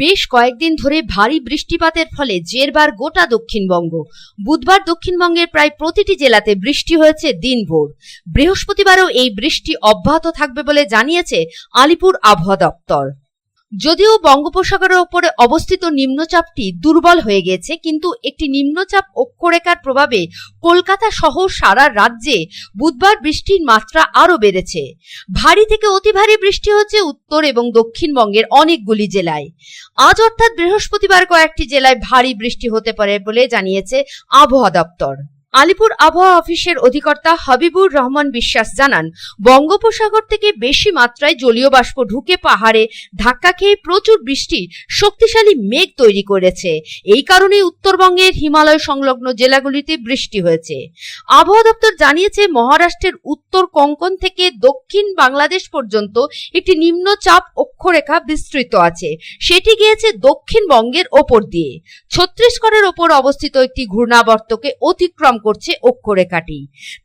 বেশ কয়েকদিন ধরে ভারী বৃষ্টিপাতের ফলে জেরবার গোটা দক্ষিণবঙ্গ। বুধবার দক্ষিণবঙ্গের প্রায় প্রতিটি জেলাতে বৃষ্টি হয়েছে দিনভর। বৃহস্পতিবারও এই বৃষ্টি অব্যাহত থাকবে বলে জানিয়েছে আলিপুর আবহাওয়া দপ্তর। যদিও বঙ্গোপসাগরের ওপরে অবস্থিত নিম্নচাপটি দুর্বল হয়ে গেছে, কিন্তু একটি নিম্নচাপ অক্ষরেখার প্রভাবে কলকাতা সহ সারা রাজ্যে বুধবার বৃষ্টির মাত্রা আরও বেড়েছে। ভারী থেকে অতি ভারী বৃষ্টি হচ্ছে উত্তর এবং দক্ষিণবঙ্গের অনেকগুলি জেলায়। আজ অর্থাৎ বৃহস্পতিবার কয়েকটি জেলায় ভারী বৃষ্টি হতে পারে বলে জানিয়েছে আবহাওয়া দপ্তর। আলিপুর আবহাওয়া অফিসের অধিকর্তা হাবিবুর রহমান বিশ্বাস জানান, বঙ্গোপসাগর থেকে বেশি মাত্রায় জলীয় বাষ্প ঢুকে পাহাড়ে ধাক্কা খেয়ে প্রচুর বৃষ্টি শক্তিশালী মেঘ তৈরি করেছে। এই কারণে উত্তরবঙ্গের হিমালয় সংলগ্ন জেলাগুলিতে বৃষ্টি হয়েছে। আবহাওয়া দপ্তর জানিয়েছে, মহারাষ্ট্রের উত্তর কোঙ্কন থেকে দক্ষিণ বাংলাদেশ পর্যন্ত একটি নিম্নচাপ অক্ষরেখা বিস্তৃত আছে। সেটি গিয়েছে দক্ষিণবঙ্গের ওপর দিয়ে। ছত্তিশগড়ের ওপর অবস্থিত একটি ঘূর্ণাবর্তকে অতিক্রম করছে অক্ষরেখাটি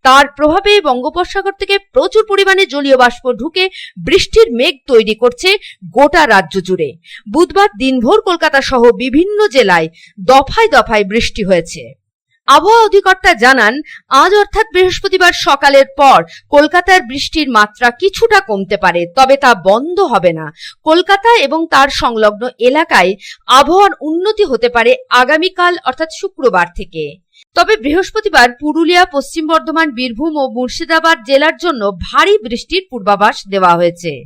তার প্রভাবে বঙ্গোপসাগর থেকে প্রচুর পরিমাণে জলীয় বাষ্প ঢুকে বৃষ্টির মেঘ তৈরি করছে গোটা রাজ্য জুড়ে। বুধবার দিনভর কলকাতা সহ বিভিন্ন জেলায় দফায় দফায় বৃষ্টি হয়েছে। আবহাওয়া অধিকর্তা জানান, আজ অর্থাৎ বৃহস্পতিবার সকালের পর কলকাতার বৃষ্টির মাত্রা কিছুটা কমতে পারে, তবে তা বন্ধ হবে না। কলকাতা এবং তার সংলগ্ন এলাকায় আবহাওয়ার উন্নতি হতে পারে আগামীকাল, অর্থাৎ শুক্রবার থেকে। তবে বৃহস্পতিবার পুরুলিয়া, পশ্চিম বর্ধমান, বীরভূম ও মুর্শিদাবাদ জেলার জন্য ভারী বৃষ্টির পূর্বাভাস দেওয়া হয়েছে।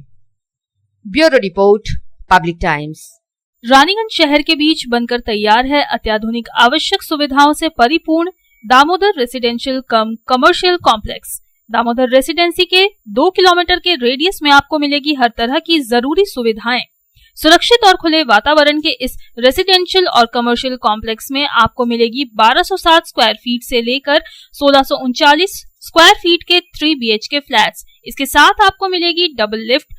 Bureau report, public times. Raniganj शहर के बीच बनकर तैयार है अत्याधुनिक आवश्यक सुविधाओं से परिपूर्ण Damodar residential cum commercial complex Damodar residency के दो किलोमीटर के रेडियस में आपको मिलेगी हर तरह की ज़रूरी सुविधाएँ। सुरक्षित और खुले वातावरण के इस रेसिडेंशियल और कमर्शियल कॉम्प्लेक्स में आपको मिलेगी 1260 स्क्वायर फीट से लेकर सोलह स्क्वायर फीट के थ्री बी के फ्लैट्स इसके साथ आपको मिलेगी double lift